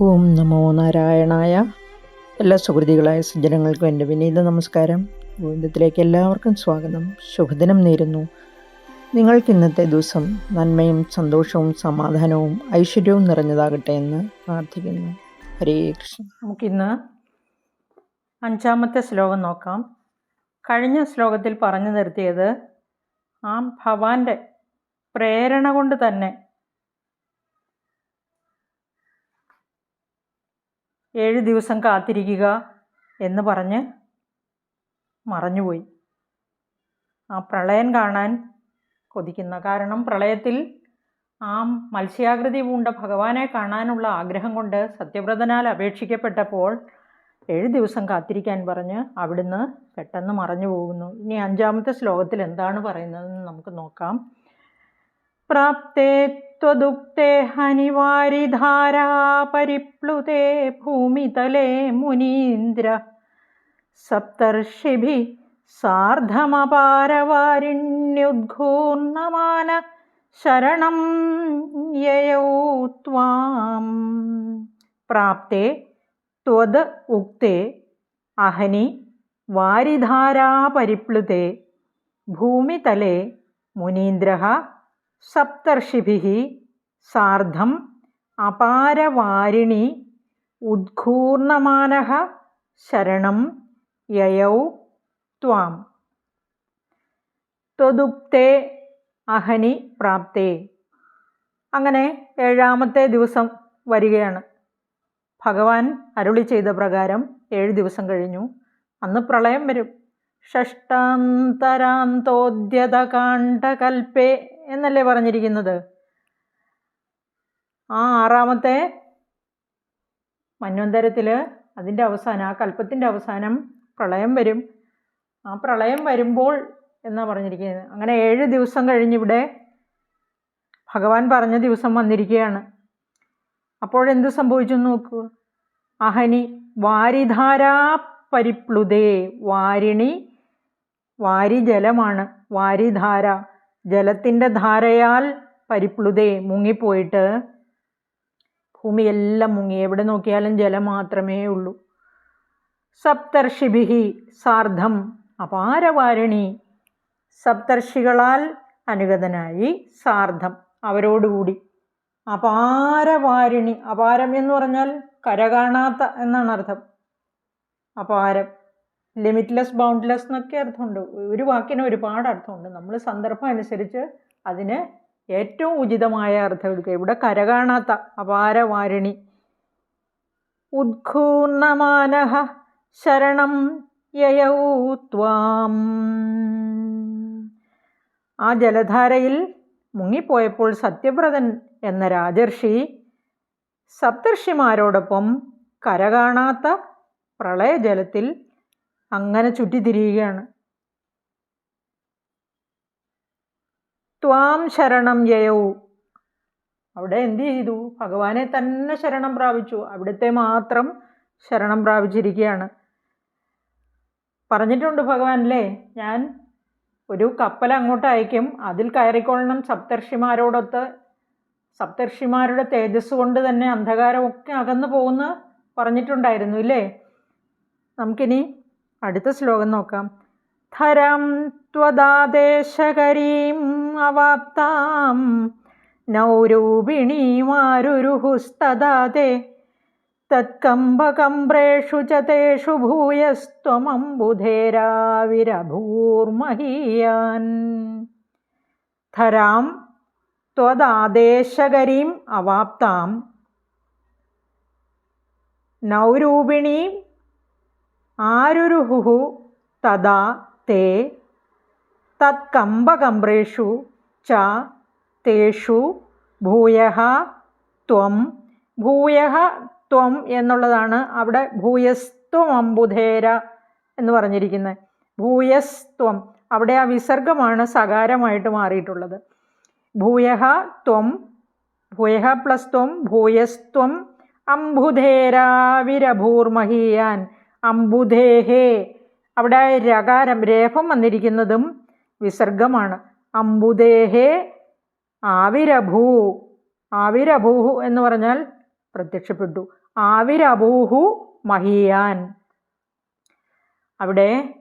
ഓം നമോ നാരായണായ. എല്ലാ സുഹൃതികളായ സജ്ജനങ്ങൾക്കും എന്റെ വിനീത നമസ്കാരം. ഗോവിന്ദത്തിലേക്ക് എല്ലാവർക്കും സ്വാഗതം. ശുഭദിനം നേരുന്നു. നിങ്ങൾക്ക് ഇന്നത്തെ ദിവസം നന്മയും സന്തോഷവും സമാധാനവും ഐശ്വര്യവും നിറഞ്ഞതാകട്ടെ എന്ന് പ്രാർത്ഥിക്കുന്നു. ഹരേ കൃഷ്ണ. നമുക്കിന്ന് അഞ്ചാമത്തെ ശ്ലോകം നോക്കാം. കഴിഞ്ഞ ശ്ലോകത്തിൽ പറഞ്ഞു നിർത്തിയത് ആ ഭവാന്റെ പ്രേരണ കൊണ്ട് തന്നെ ഏഴ് ദിവസം കാത്തിരിക്കുക എന്ന് പറഞ്ഞ് മറഞ്ഞുപോയി. ആ പ്രളയം കാണാൻ കൊതിക്കുന്ന കാരണം പ്രളയത്തിൽ ആ മത്സ്യാകൃതി പൂണ്ട ഭഗവാനെ കാണാനുള്ള ആഗ്രഹം കൊണ്ട് സത്യവ്രതനാൽ അപേക്ഷിക്കപ്പെട്ടപ്പോൾ ഏഴ് ദിവസം കാത്തിരിക്കാൻ പറഞ്ഞ് അവിടുന്ന് പെട്ടെന്ന് മറഞ്ഞു പോകുന്നു ഇനി അഞ്ചാമത്തെ ശ്ലോകത്തിൽ എന്താണ് പറയുന്നതെന്ന് നമുക്ക് നോക്കാം. പ്രാപ്തേ ത്വദുക്തേ ഹനിവാരിധാരാ പരിപ്ലുതേ ഭൂമിതലേ മുനീന്ദ്ര സപ്തർഷിഭി സാർദ്ധമപാരവാരിണ്യുദ്ഘൂർണമാന ശരണം യയൗ ത്വാം പ്രാപ്തേ ത്വത് ഉക്തേ അഹനി വാരിധാരാ പരിപ്ലുതേ ഭൂമിതലേ മുനീന്ദ്ര സപ്തർഷിഭിः സാർദ്ധം അപാരവാരിണി ഉദ്ഘൂർണമാന ശരണം യയൗ ത്വാം. ത്വദുക്തേ അഹനി പ്രാപ്തേ. അങ്ങനെ ഏഴാമത്തെ ദിവസം വരികയാണ്. ഭഗവാൻ അരുളി ചെയ്ത പ്രകാരം ഏഴ് ദിവസം കഴിഞ്ഞു. അന്ന് പ്രളയം വരും. ഷഷ്ടാന്തരാന്തോദ്യതകാണ്ഡകൽപ്പേ എന്നല്ലേ പറഞ്ഞിരിക്കുന്നത്? ആ ആറാമത്തെ മന്വന്തരത്തിൽ അതിന്റെ അവസാനം ആ കൽപ്പത്തിന്റെ അവസാനം പ്രളയം വരും. ആ പ്രളയം വരുമ്പോൾ എന്നാണ് പറഞ്ഞിരിക്കുന്നത്? അങ്ങനെ ഏഴ് ദിവസം കഴിഞ്ഞിവിടെ ഭഗവാൻ പറഞ്ഞ ദിവസം വന്നിരിക്കുകയാണ്. അപ്പോഴെന്ത് സംഭവിച്ചു നോക്കൂ? അഹനി വാരിധാരാ പരിപ്ലുതേ വാരിണി വാരി ജലമാണ് വാരിധാര. ജലത്തിന്റെ ധാരയാൽ പരിപ്ലുതേ മുങ്ങിപ്പോയിട്ട് ഭൂമിയെല്ലാം മുങ്ങി. എവിടെ നോക്കിയാലും ജലം മാത്രമേ ഉള്ളൂ. സപ്തർഷിഭിഹി സാർദ്ധം അപാരവാരിണി. സപ്തർഷികളാൽ അനുഗതനായി സാർദ്ധം അവരോടുകൂടി. അപാരവാരിണി. അപാരം എന്ന് പറഞ്ഞാൽ കരകാണാത്ത എന്നാണ് അർത്ഥം. അപാരം. ലിമിറ്റ്ലെസ് ബൗണ്ട്ലെസ് എന്നൊക്കെ അർത്ഥമുണ്ട്. ഒരു വാക്കിന് ഒരുപാട് അർത്ഥമുണ്ട്. നമ്മൾ സന്ദർഭം അനുസരിച്ച് അതിന് ഏറ്റവും ഉചിതമായ അർത്ഥം എടുക്കുക. ഇവിടെ കരകാണാത്ത അപാരവാരിണി. ഉദ്ഘൂർണമാനഹ ശരണം യയൗ ത്വാം. ആ ജലധാരയിൽ മുങ്ങിപ്പോയപ്പോൾ സത്യവ്രതൻ എന്ന രാജർഷി സപ്തർഷിമാരോടൊപ്പം കരകാണാത്ത പ്രളയജലത്തിൽ അങ്ങനെ ചുറ്റി ചുറ്റിത്തിരിയുകയാണ്. ത്വാം ശരണം യയൗ. അവിടെ എന്ത് ചെയ്തു? ഭഗവാനെ തന്നെ ശരണം പ്രാപിച്ചു. അവിടുത്തെ മാത്രം ശരണം പ്രാപിച്ചിരിക്കുകയാണ്. പറഞ്ഞിട്ടുണ്ട് ഭഗവാൻ അല്ലേ? ഞാൻ ഒരു കപ്പൽ അങ്ങോട്ട് അയക്കും. അതിൽ കയറിക്കൊള്ളണം സപ്തർഷിമാരോടൊത്ത്. സപ്തർഷിമാരുടെ തേജസ് കൊണ്ട് തന്നെ അന്ധകാരമൊക്കെ അകന്നു പോകുന്ന പറഞ്ഞിട്ടുണ്ടായിരുന്നു ഇല്ലേ? നമുക്കിനി അടുത്ത ശ്ലോകം നോക്കാം. ധരം ത്വദാദേശകരീം അവാപ്താം. നൗരൂപിണീമാരുരുഹുസ്തദാതെ തത്കമ്പകമ്പ്രേഷു ച തേഷു ഭൂയസ്ത്വമംബുധേരാവിരഭൂർമഹീയാൻ. ധരാം ത്വദാദേശകരീം അവാപ്താം. നൗരൂപിണീം ആരുരുഹുഹു തദാ തേ തത്കമ്പകമ്പ്രേഷു ച തേഷു ഭൂയ ത്വം. ഭൂയ ത്വം എന്നുള്ളതാണ് അവിടെ ഭൂയസ്ത്വം അമ്പുധേര എന്ന് പറഞ്ഞിരിക്കുന്നത്. ഭൂയസ്ത്വം. അവിടെ ആ വിസർഗമാണ് സകാരമായിട്ട് മാറിയിട്ടുള്ളത്. ഭൂയ ത്വം ഭൂയ പ്ലസ് ത്വം ഭൂയസ്ത്വം അംബുധേരാവിരഭൂർമഹീയാൻ. അംബുധേഹേ. അവിടെ രകാരം രേഫം വന്നിരിക്കുന്നതും വിസർഗമാണ്. അംബുദേഹേ ആവിരഭൂ. ആവിരഭൂഹു എന്ന് പറഞ്ഞാൽ പ്രത്യക്ഷപ്പെട്ടു. ആവിരഭൂഹു മഹിയാൻ. അവിടെ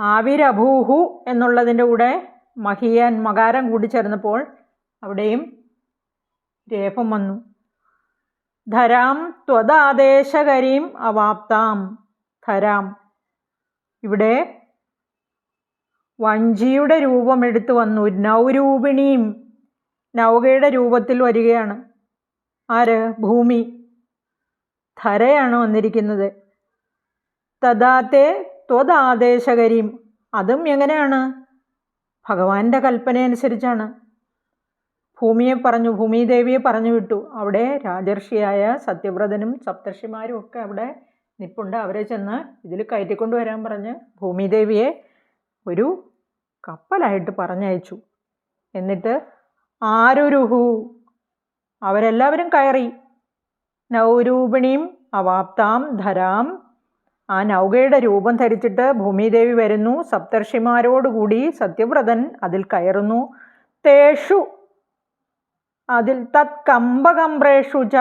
ആവിരഭൂഹു എന്നുള്ളതിന്റെ കൂടെ മഹിയാൻ മകാരം കൂടി ചേർന്നപ്പോൾ അവിടെയും രേഫം വന്നു. ധരാം ത്വദാദേശകരീം അവാപ്താം. ധരാം. ഇവിടെ വഞ്ചിയുടെ രൂപം എടുത്തു വന്നു. നൗരൂപിണിയും നൗകയുടെ രൂപത്തിൽ വരികയാണ്. ആര്? ഭൂമി. ധരയാണ് വന്നിരിക്കുന്നത്. തഥാത്തെ ത്വദാദേശകരീം. അതും എങ്ങനെയാണ്? ഭഗവാന്റെ കൽപ്പന അനുസരിച്ചാണ് ഭൂമിയെ പറഞ്ഞു ഭൂമിദേവിയെ പറഞ്ഞു വിട്ടു. അവിടെ രാജർഷിയായ സത്യവ്രതനും സപ്തർഷിമാരും ഒക്കെ അവിടെ നിപ്പുണ്ട്. അവരെ ചെന്ന് ഇതിൽ കയറ്റിക്കൊണ്ട് വരാൻ പറഞ്ഞ് ഭൂമിദേവിയെ ഒരു കപ്പലായിട്ട് പറഞ്ഞയച്ചു. എന്നിട്ട് ആരുരുഹു? അവരെല്ലാവരും കയറി. നൗരൂപിണിയും അവാപ്താം ധരാം. ആ നൗകയുടെ രൂപം ധരിച്ചിട്ട് ഭൂമിദേവി വരുന്നു. സപ്തർഷിമാരോടുകൂടി സത്യവ്രതൻ അതിൽ കയറുന്നു. തേഷു അതിൽ തത് കമ്പകമ്പ്രേഷു ച.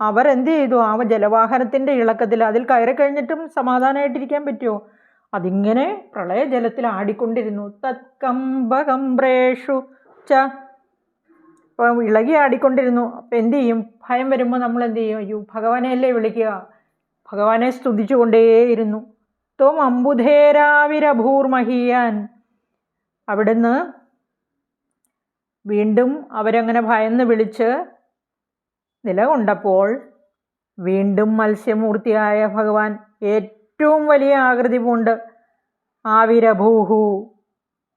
അവരെന്ത് ചെയ്തു? ആ ജലവാഹനത്തിന്റെ ഇളക്കത്തിൽ അതിൽ കയറി കഴിഞ്ഞിട്ടും സമാധാനമായിട്ടിരിക്കാൻ പറ്റുമോ അതിങ്ങനെ പ്രളയജലത്തിൽ ആടിക്കൊണ്ടിരുന്നു. തത് കമ്പകമ്പ്രേഷു ച. അപ്പോൾ ഇളകി ആടിക്കൊണ്ടിരുന്നു. അപ്പം എന്ത് ചെയ്യും? ഭയം വരുമ്പോൾ നമ്മൾ എന്ത് ചെയ്യും? അയ്യോ ഭഗവാനെയല്ലേ വിളിക്കുക? ഭഗവാനെ സ്തുതിച്ചു കൊണ്ടേയിരുന്നു ത്വം അമ്പുധേരാവിരഭൂർമഹീയാൻ അവിടുന്ന് വീണ്ടും അവരങ്ങനെ ഭയന്ന് വിളിച്ച് നിലകൊണ്ടപ്പോൾ വീണ്ടും മത്സ്യമൂർത്തിയായ ഭഗവാൻ ഏറ്റവും വലിയ ആകൃതി പൂണ്ട് ആവിരഭൂഹു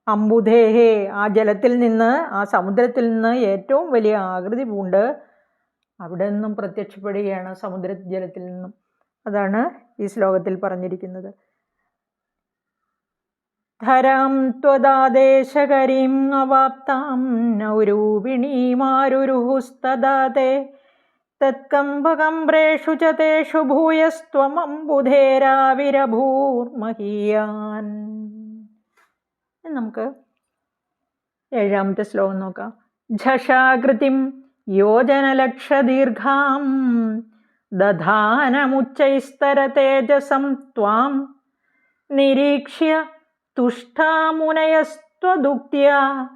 അമ്പുദേഹേ ആ ജലത്തിൽ നിന്ന് ആ സമുദ്രത്തിൽ നിന്ന് ഏറ്റവും വലിയ ആകൃതി പൂണ്ട് അവിടെ നിന്നും പ്രത്യക്ഷപ്പെടുകയാണ് സമുദ്ര ജലത്തിൽ നിന്നും. അതാണ് ഈ ശ്ലോകത്തിൽ പറഞ്ഞിരിക്കുന്നത്. ധരാം ത്വദാദേശകരീം അവാപ്താം നൗരൂപിണീമാരുരുഹുസ്തദാതേ. തത്കമ്പകമ്പ്രേഷു ച തേഷു ഭൂയസ്ത്വമംബുധേരാവിരഭൂർമഹീയാൻ നമുക്ക് ഏഴാമത്തെ ശ്ലോകം നോക്കാം. ഝഷാകൃതിം യോജനലക്ഷദീർഘാം ദധാനമുച്ചൈസ്തരതേജസം ത്വാം നിരീക്ഷ്യ തുഷ്ടാമുനയസ്ത്വദുക്ത്യാ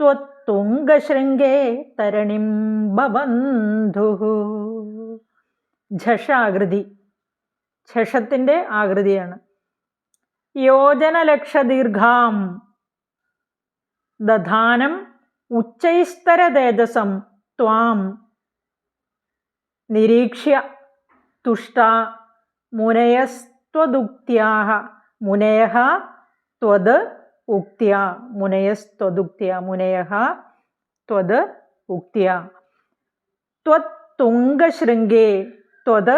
ത്വത്തുംഗശൃംഗേ തരണിം ബബന്ധു ഝഷാകൃതി. ഝഷത്തിന്റെ ആകൃതിയാണ്. യോജനലക്ഷദീർഘാം. ദധാനം ഉച്ചൈസ്തര തേജസം ത്വാം. നിരീക്ഷ്യ തുഷ്ട മുനയസ്ത്വദുക്ത്യാഹ മുനയഃ ത്വത് ഉക്തിയ മുനയസ്ത്വദുക്ത്യ മുനയ ത്വത് ഉക്തിയ. ത്വത്തുംഗശൃംഗേ ത്വത്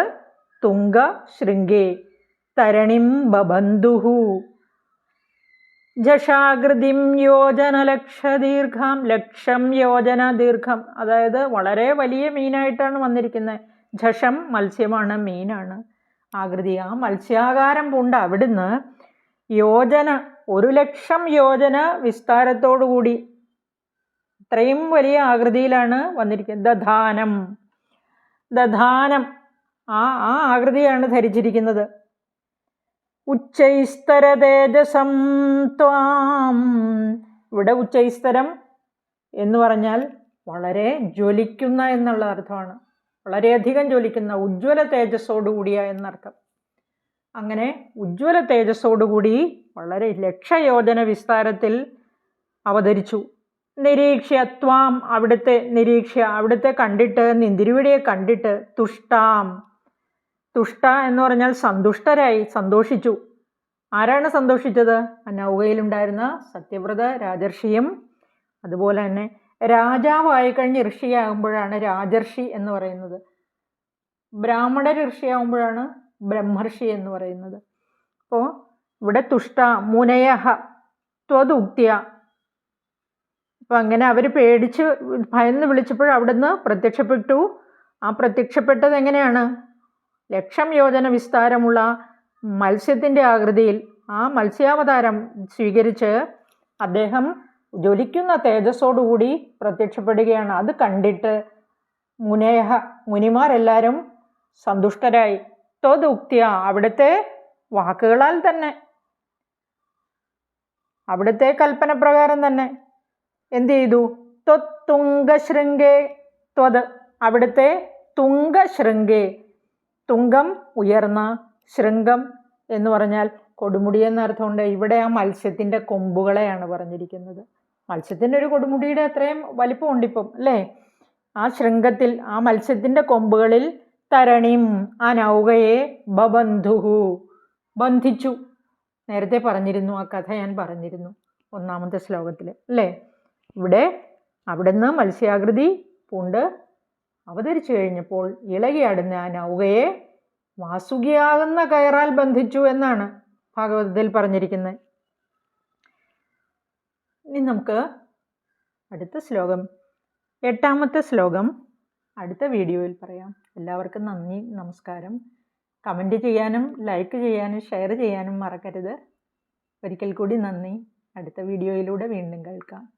തുംഗശൃംഗേ തരണിം ബബന്ധുഃ ജഷാകൃതിം യോജനലക്ഷദീർഘം ലക്ഷം യോജന ദീർഘം. അതായത് വളരെ വലിയ മീനായിട്ടാണ് വന്നിരിക്കുന്നത് ജഷം മത്സ്യമാണ് മീനാണ്. ആകൃതി ആ മത്സ്യാകാരം പൂണ്ട അവിടുന്ന് യോജന ഒരു ലക്ഷം യോജന വിസ്താരത്തോടുകൂടി ഇത്രയും വലിയ ആകൃതിയിലാണ് വന്നിരിക്കുന്നത്. ദധാനം ദധാനം ആ ആ ആകൃതിയാണ് ധരിച്ചിരിക്കുന്നത്. ഉച്ചൈസ്തര തേജസം ത്വാം. ഇവിടെ ഉച്ചൈസ്തരം എന്ന് പറഞ്ഞാൽ വളരെ ജ്വലിക്കുന്ന എന്നുള്ള അർത്ഥമാണ്. വളരെയധികം ജ്വലിക്കുന്ന ഉജ്ജ്വല തേജസ്സോടുകൂടിയ എന്നർത്ഥം. അങ്ങനെ ഉജ്ജ്വല തേജസ്സോടുകൂടി വളരെ ലക്ഷയോജന വിസ്താരത്തിൽ അവതരിച്ചു. നിരീക്ഷ്യ ത്വാം അവിടുത്തെ നിരീക്ഷ്യ അവിടുത്തെ കണ്ടിട്ട് നിന്തിരുവിടിയെ കണ്ടിട്ട് തുഷ്ടാം. തുഷ്ട എന്ന് പറഞ്ഞാൽ സന്തുഷ്ടരായി സന്തോഷിച്ചു. ആരാണ് സന്തോഷിച്ചത്? അനൗകയിലുണ്ടായിരുന്ന നൗകയിലുണ്ടായിരുന്ന സത്യവ്രത രാജർഷിയും അതുപോലെ തന്നെ രാജാവായി കഴിഞ്ഞ് ഋഷിയാകുമ്പോഴാണ് രാജർഷി എന്ന് പറയുന്നത്. ബ്രാഹ്മണ ഋഷിയാകുമ്പോഴാണ് ബ്രഹ്മർഷി എന്ന് പറയുന്നത്. അപ്പോൾ ഇവിടെ തുഷ്ട മുനയഹ ത്വതുക്തിയ അപ്പോൾ അങ്ങനെ അവർ പേടിച്ച് ഭയന്ന് വിളിച്ചപ്പോൾ അവിടുന്ന് പ്രത്യക്ഷപ്പെട്ടു. ആ പ്രത്യക്ഷപ്പെട്ടത് എങ്ങനെയാണ്? ലക്ഷം യോജന വിസ്താരമുള്ള മത്സ്യത്തിന്റെ ആകൃതിയിൽ ആ മത്സ്യാവതാരം സ്വീകരിച്ച് അദ്ദേഹം ജ്വലിക്കുന്ന തേജസ്സോടുകൂടി പ്രത്യക്ഷപ്പെടുകയാണ്. അത് കണ്ടിട്ട് മുനേഹ മുനിമാരെല്ലാവരും സന്തുഷ്ടരായി. ത്വതുക്തിയ അവിടുത്തെ വാക്കുകളാൽ തന്നെ. അവിടുത്തെ കൽപ്പന പ്രകാരം തന്നെ. എന്ത് ചെയ്തു? ത്വത്തുംഗശൃംഗേ ത്വത്. അവിടുത്തെ തുംഗശൃംഗേ. തുങ്കം ഉയർന്ന ശൃംഗം എന്ന് പറഞ്ഞാൽ കൊടുമുടി എന്നർത്ഥമുണ്ട്. ഇവിടെ ആ മത്സ്യത്തിന്റെ കൊമ്പുകളെയാണ് പറഞ്ഞിരിക്കുന്നത്. മത്സ്യത്തിന്റെ ഒരു കൊടുമുടിയുടെ അത്രയും വലിപ്പമുണ്ടിപ്പം അല്ലേ? ആ ശൃംഗത്തിൽ ആ മത്സ്യത്തിന്റെ കൊമ്പുകളിൽ തരണിം ആ നൗകയെ ബബന്ധുഹു. ബന്ധിച്ചു. നേരത്തെ പറഞ്ഞിരുന്നു ആ കഥ ഞാൻ പറഞ്ഞിരുന്നു ഒന്നാമത്തെ ശ്ലോകത്തിൽ അല്ലേ? ഇവിടെ അവിടുന്ന് മത്സ്യാകൃതി പൂണ്ട് അവതരിച്ചു കഴിഞ്ഞപ്പോൾ ഇളകിയാടുന്ന ആ നൗകയെ വാസുകിയാകുന്ന കയറാൽ ബന്ധിച്ചു എന്നാണ് ഭാഗവതത്തിൽ പറഞ്ഞിരിക്കുന്നത്. ഇനി നമുക്ക് അടുത്ത ശ്ലോകം എട്ടാമത്തെ ശ്ലോകം അടുത്ത വീഡിയോയിൽ പറയാം. എല്ലാവർക്കും നന്ദി നമസ്കാരം. കമന്റ് ചെയ്യാനും ലൈക്ക് ചെയ്യാനും ഷെയർ ചെയ്യാനും മറക്കരുത്. ഒരിക്കൽ കൂടി നന്ദി. അടുത്ത വീഡിയോയിലൂടെ വീണ്ടും കേൾക്കാം.